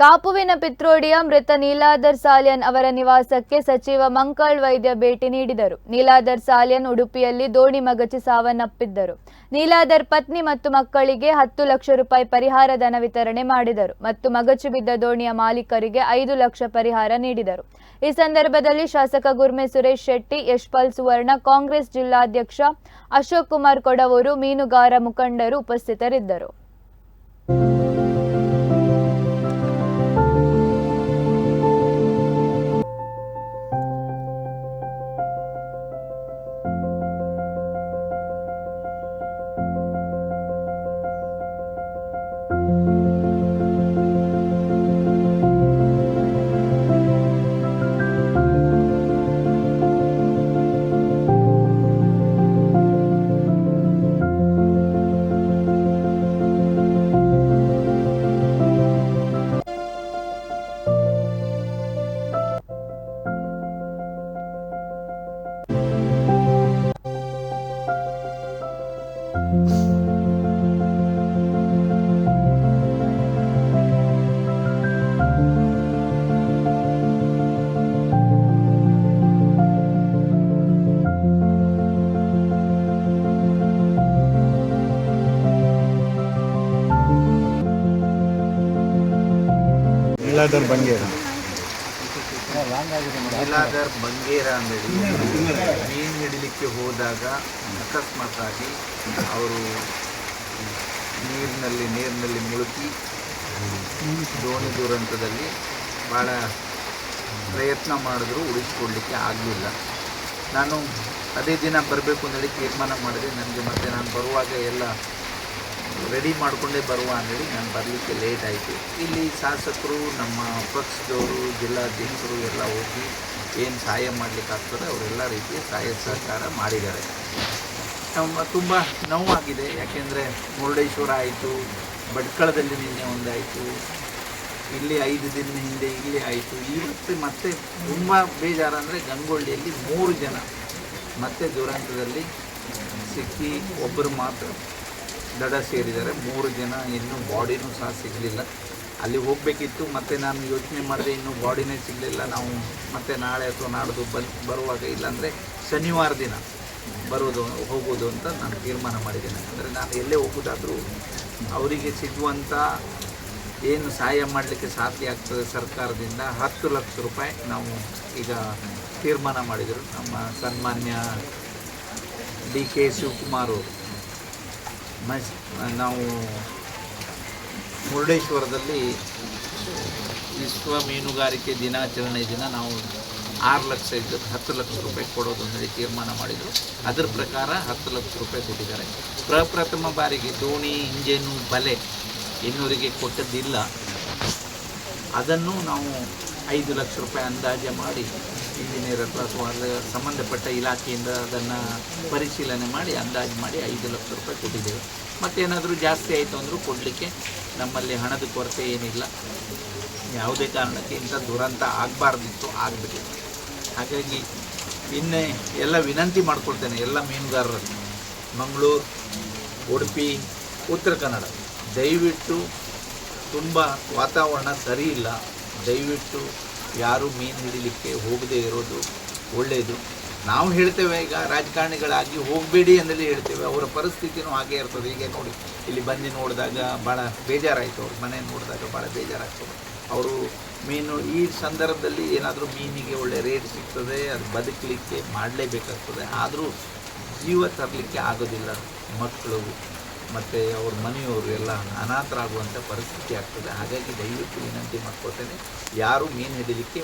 ಕಾಪುವಿನ ಪಿತ್ರೋಡಿಯ ಮೃತ ನೀಲಾದರ್ ಸಾಲಿಯನ್ ಅವರ ನಿವಾಸಕ್ಕೆ ಸಚಿವ ಮಂಕಳ್ ವೈದ್ಯ ಭೇಟಿ ನೀಡಿದರು. ನೀಲಾದರ್ ಸಾಲಿಯನ್ ಉಡುಪಿಯಲ್ಲಿ ದೋಣಿ ಮಗಚಿ ಸಾವನ್ನಪ್ಪಿದ್ದರು. ನೀಲಾದರ್ ಪತ್ನಿ ಮತ್ತು ಮಕ್ಕಳಿಗೆ ಹತ್ತು ಲಕ್ಷ ರೂಪಾಯಿ ಪರಿಹಾರ ಧನ ವಿತರಣೆ ಮಾಡಿದರು ಮತ್ತು ಮಗಚು ಬಿದ್ದ ದೋಣಿಯ ಮಾಲೀಕರಿಗೆ ಐದು ಲಕ್ಷ ಪರಿಹಾರ ನೀಡಿದರು. ಈ ಸಂದರ್ಭದಲ್ಲಿ ಶಾಸಕ ಗುರ್ಮೆ ಸುರೇಶ್ ಶೆಟ್ಟಿ, ಯಶ್ಪಾಲ್ ಸುವರ್ಣ, ಕಾಂಗ್ರೆಸ್ ಜಿಲ್ಲಾಧ್ಯಕ್ಷ ಅಶೋಕ್ ಕುಮಾರ್ ಕೊಡವೂರು, ಮೀನುಗಾರ ಮುಖಂಡರು ಉಪಸ್ಥಿತರಿದ್ದರು. ನೀಲಾದರ್ ಬಂಗೇರ. ನೀಲಾದರ್ ಬಂಗೇರ ಅಂಗಡಿ. ಮೀನು ಹಿಡಿಲಿಕ್ಕೆ ಹೋದಾಗ ಅಕಸ್ಮಾತಾಗಿ ಅವರು ನೀರಿನಲ್ಲಿ ನೀರಿನಲ್ಲಿ ಮುಳುಗಿ ದೋಣಿ ದುರಂತದಲ್ಲಿ ಭಾಳ ಪ್ರಯತ್ನ ಮಾಡಿದ್ರು ಉಳಿಸ್ಕೊಡ್ಲಿಕ್ಕೆ ಆಗಲಿಲ್ಲ. ನಾನು ಅದೇ ದಿನ ಬರಬೇಕು ಅಂತೇಳಿ ತೀರ್ಮಾನ ಮಾಡಿದೆ. ನನಗೆ ಮತ್ತೆ ನಾನು ಬರುವಾಗ ಎಲ್ಲ ರೆಡಿ ಮಾಡಿಕೊಂಡೇ ಬರುವ ಅಂದೇಳಿ ನಾನು ಬರಲಿಕ್ಕೆ ಲೇಟ್ ಆಯಿತು. ಇಲ್ಲಿ ಶಾಸಕರು, ನಮ್ಮ ಪಕ್ಷದವರು, ಜಿಲ್ಲಾಧ್ಯಕ್ಷರು ಎಲ್ಲ ಹೋಗಿ ಏನು ಸಹಾಯ ಮಾಡಲಿಕ್ಕಾಗ್ತದೆ ಅವರೆಲ್ಲ ರೀತಿಯ ಸಹಾಯ ಸಹಕಾರ ಮಾಡಿದ್ದಾರೆ. ನಮ್ಮ ತುಂಬ ನೋವಾಗಿದೆ, ಯಾಕೆಂದರೆ ಮುರುಡೇಶ್ವರ ಆಯಿತು, ಭಟ್ಕಳದಲ್ಲಿ ನಿನ್ನೆ ಒಂದಾಯಿತು, ಇಲ್ಲಿ ಐದು ದಿನ ಹಿಂದೆ ಇಲ್ಲಿ ಆಯಿತು, ಇವತ್ತು ಮತ್ತೆ ತುಂಬ ಬೇಜಾರು ಅಂದರೆ ಗಂಗೊಳ್ಳಿಯಲ್ಲಿ ಮೂರು ಜನ ಮತ್ತೆ ದುರಂತದಲ್ಲಿ ಸಿಕ್ಕಿ ಒಬ್ಬರು ಮಾತ್ರ ದಡ ಸೇರಿದ್ದಾರೆ ಮೂರು ಜನ ಇನ್ನೂ ಬಾಡಿನೂ ಸಹ ಸಿಗಲಿಲ್ಲ. ಅಲ್ಲಿ ಹೋಗಬೇಕಿತ್ತು, ಮತ್ತು ನಾನು ಯೋಚನೆ ಮಾಡಿದೆ ಇನ್ನೂ ಬಾಡಿನೇ ಸಿಗಲಿಲ್ಲ. ನಾವು ಮತ್ತೆ ನಾಳೆ ಅಥವಾ ನಾಡ್ದು ಬಂದು ಬರುವಾಗ ಇಲ್ಲಾಂದರೆ ಶನಿವಾರ ದಿನ ಬರೋದು ಹೋಗೋದು ಅಂತ ನಾನು ತೀರ್ಮಾನ ಮಾಡಿದ್ದೇನೆ. ಅಂದರೆ ನಾನು ಎಲ್ಲೇ ಹೋಗೋದಾದರೂ ಅವರಿಗೆ ಸಿಗುವಂಥ ಏನು ಸಹಾಯ ಮಾಡಲಿಕ್ಕೆ ಸಾಧ್ಯ ಆಗ್ತದೆ ಸರ್ಕಾರದಿಂದ ಹತ್ತು ಲಕ್ಷ ರೂಪಾಯಿ ನಾವು ಈಗ ತೀರ್ಮಾನ ಮಾಡಿದರು ನಮ್ಮ ಸನ್ಮಾನ್ಯ ಡಿ ಕೆ ಶಿವಕುಮಾರ್ ಅವರು. ಮಸ್ ನಾವು ಮುರುಡೇಶ್ವರದಲ್ಲಿ ವಿಶ್ವ ಮೀನುಗಾರಿಕೆ ದಿನಾಚರಣೆ ದಿನ ನಾವು ಆರು ಲಕ್ಷ ಇದ್ದದ್ದು ಹತ್ತು ಲಕ್ಷ ರೂಪಾಯಿ ಕೊಡೋದು ಅಂತೇಳಿ ತೀರ್ಮಾನ ಮಾಡಿದರು. ಅದರ ಪ್ರಕಾರ ಹತ್ತು ಲಕ್ಷ ರೂಪಾಯಿ ಕೊಟ್ಟಿದ್ದಾರೆ. ಪ್ರಪ್ರಥಮ ಬಾರಿಗೆ ದೋಣಿ, ಇಂಜನ್ನು, ಬಲೆ ಇನ್ನೂರಿಗೆ ಕೊಟ್ಟದ್ದಿಲ್ಲ. ಅದನ್ನು ನಾವು ಐದು ಲಕ್ಷ ರೂಪಾಯಿ ಅಂದಾಜು ಮಾಡಿ ಇಂಜಿನಿಯರ್ ಅಥವಾ ಅದರ ಸಂಬಂಧಪಟ್ಟ ಇಲಾಖೆಯಿಂದ ಅದನ್ನು ಪರಿಶೀಲನೆ ಮಾಡಿ, ಅಂದಾಜು ಮಾಡಿ ಐದು ಲಕ್ಷ ರೂಪಾಯಿ ಕೊಟ್ಟಿದ್ದೇವೆ. ಮತ್ತೇನಾದರೂ ಜಾಸ್ತಿ ಆಯಿತು ಅಂದರೂ ಕೊಡಲಿಕ್ಕೆ ನಮ್ಮಲ್ಲಿ ಹಣದ ಕೊರತೆ ಏನಿಲ್ಲ. ಯಾವುದೇ ಕಾರಣಕ್ಕೆ ಇಂಥ ದುರಂತ ಆಗಬಾರ್ದಿತ್ತು ಆಗಬೇಕು ಹಾಗಾಗಿ ಇನ್ನೇ ಎಲ್ಲ ವಿನಂತಿ ಮಾಡ್ಕೊಳ್ತೇನೆ ಎಲ್ಲ ಮೀನುಗಾರರಲ್ಲಿ ಮಂಗಳೂರು, ಉಡುಪಿ, ಉತ್ತರ ಕನ್ನಡ. ದಯವಿಟ್ಟು ತುಂಬ ವಾತಾವರಣ ಸರಿ ಇಲ್ಲ. ದಯವಿಟ್ಟು ಯಾರು ಮೀನು ಹಿಡಿಲಿಕ್ಕೆ ಹೋಗದೇ ಇರೋದು ಒಳ್ಳೆಯದು ನಾವು ಹೇಳ್ತೇವೆ ಈಗ ರಾಜಕಾರಣಿಗಳಾಗಿ ಹೋಗಬೇಡಿ ಅಂತಲೇ ಹೇಳ್ತೇವೆ. ಅವರ ಪರಿಸ್ಥಿತಿನೂ ಹಾಗೆ ಇರ್ತದೆ. ಹೀಗೆ ನೋಡಿ, ಇಲ್ಲಿ ಬಂದು ನೋಡಿದಾಗ ಭಾಳ ಬೇಜಾರಾಯಿತು ಅವ್ರ. ಮನೆ ನೋಡಿದಾಗ ಭಾಳ ಬೇಜಾರಾಯಿತು ಅವರು ಮೀನು, ಈ ಸಂದರ್ಭದಲ್ಲಿ ಏನಾದರೂ ಮೀನಿಗೆ ಒಳ್ಳೆ ರೇಟ್ ಸಿಗ್ತದೆ, ಅದು ಬದುಕಲಿಕ್ಕೆ ಮಾಡಲೇಬೇಕಾಗ್ತದೆ. ಆದರೂ ಜೀವ ತರಲಿಕ್ಕೆ ಆಗೋದಿಲ್ಲ ಮಕ್ಕಳು. ಮತ್ತು ಅವ್ರ ಮನೆಯವರು ಎಲ್ಲ ಅನಾಥರಾಗುವಂಥ ಪರಿಸ್ಥಿತಿ ಆಗ್ತದೆ. ಹಾಗಾಗಿ ದಯವಿಟ್ಟು ವಿನಂತಿ ಮಾಡ್ಕೊಳ್ತೇನೆ. ಯಾರು ಮೀನು ಹಿಡಿಲಿಕ್ಕೆ